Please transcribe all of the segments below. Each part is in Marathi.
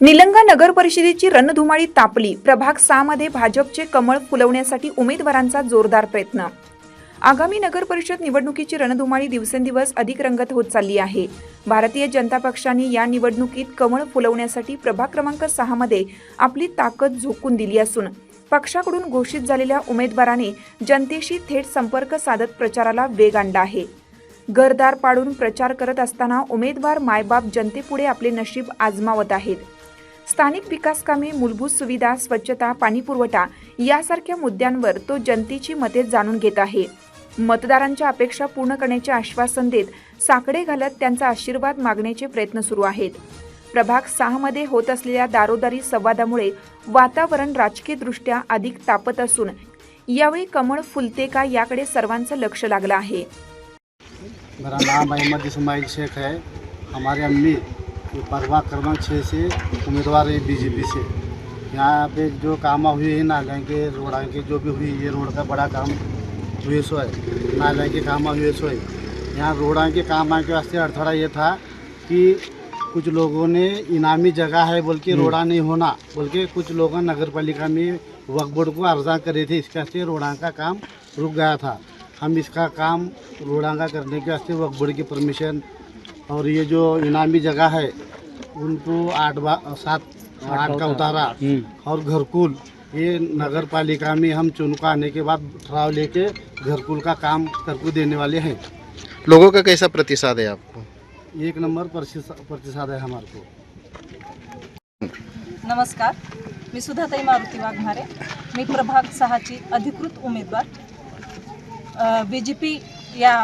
निलंगा नगर परिषदेची रणधुमाळी तापली. प्रभाग सहा मध्ये भाजपचे कमळ फुलवण्यासाठी उमेदवारांचा जोरदार प्रयत्न. आगामी नगर परिषद निवडणुकीची रणधुमाळी दिवसेंदिवस अधिक रंगत होत चालली आहे. भारतीय जनता पक्षाने या निवडणुकीत कमळ फुलवण्यासाठी प्रभाग क्रमांक सहा मध्ये आपली ताकद झोकून दिली असून पक्षाकडून घोषित झालेल्या उमेदवाराने जनतेशी थेट संपर्क साधत प्रचाराला वेग आणला आहे. घरदार पाडून प्रचार करत असताना उमेदवार मायबाप जनतेपुढे आपले नशीब आजमावत आहेत. स्थानिक विकास कामे मूलभूत सुविधा स्वच्छता पाणीपुरवठा यासारख्या मुद्द्यांवर तो जनतेची मते जाणून घेत आहे. मतदारांच्या अपेक्षा पूर्ण करण्याचे आश्वासन देत साकडे घालत त्यांचा आशीर्वाद मागण्याचे प्रयत्न सुरू आहेत. प्रभाग सहामध्ये होत असलेल्या दारोदारी संवादामुळे वातावरण राजकीयदृष्ट्या अधिक तापत असून यावेळी कमळ फुलते का याकडे सर्वांचं लक्ष लागलं आहे. मेरा नाम अहमद इस्माइल शेख है। हमारे अम्मी ये परवा क्रमांक छः से उम्मीदवार है बीजेपी से। यहाँ पे जो काम हुए है नालियाँ के रोड़ा के जो भी हुई ये रोड का बड़ा काम हुए सो है। नालियाँ के काम हुए सो है। यहाँ रोड के काम के वास्ते अड़थड़ा ये था कि कुछ लोगों ने इनामी जगह है बोल के रोड़ा नहीं होना बोल के कुछ लोगों नगर पालिका में वक्फ बोर्ड को अर्जा करे थे। इसके वास्ते रोड़ा का काम रुक गया था। हम इसका काम रोडांगा करने के वास्ते वक्फ बोर्ड की परमिशन और ये जो इनामी जगह है उनको आठ बा सात आठ का उतारा और घरकुल ये नगर पालिका में हम चुनका आने के बाद ठहराव लेके घरकुल का काम करके देने वाले हैं। लोगों का कैसा प्रतिसाद है आपको? एक नंबर प्रतिशत प्रतिसाद है हमारे को। नमस्कार मी सुधाताई मारुती वाघमारे मी प्रभाग सहाची अधिकृत उमेदवार बी जे पी या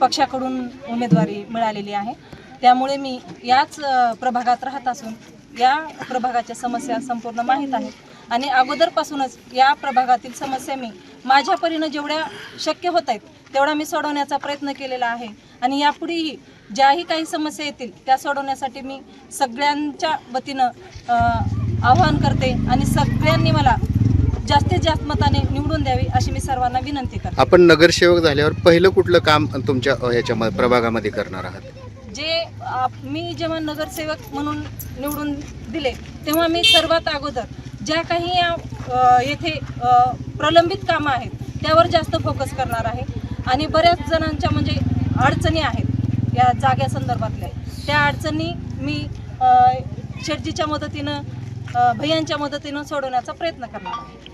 पक्षाकडून उमेदवारी मिळालेली आहे. त्यामुळे मी याच प्रभागात राहत असून या प्रभागाच्या समस्या संपूर्ण माहीत आहेत. आणि अगोदरपासूनच या प्रभागातील समस्या मी माझ्या परीनं जेवढ्या शक्य होत आहेत तेवढा मी सोडवण्याचा प्रयत्न केलेला आहे. आणि यापुढेही ज्याही काही समस्या येतील त्या सोडवण्यासाठी मी सगळ्यांच्या वतीनं आवाहन करते आणि सगळ्यांनी मला जास्तीत जास्त मताने निवडून द्यावी अशी मी सर्वांना विनंती करते. आपण नगरसेवक झाल्यावर पहिलं कुठलं काम तुमच्या ह्याच्या प्रभागामध्ये करणार आहात? जे आप- मी जेव्हा नगरसेवक म्हणून निवडून दिले तेव्हा मी सर्वात अगोदर ज्या काही येथे प्रलंबित कामं आहेत त्यावर जास्त फोकस करणार आहे. आणि बऱ्याच जणांच्या म्हणजे अडचणी आहेत या जाग्यासंदर्भातल्या त्या अडचणी मी शेटजीच्या मदतीनं भैयांच्या मदतीनं सोडवण्याचा प्रयत्न करणार आहे.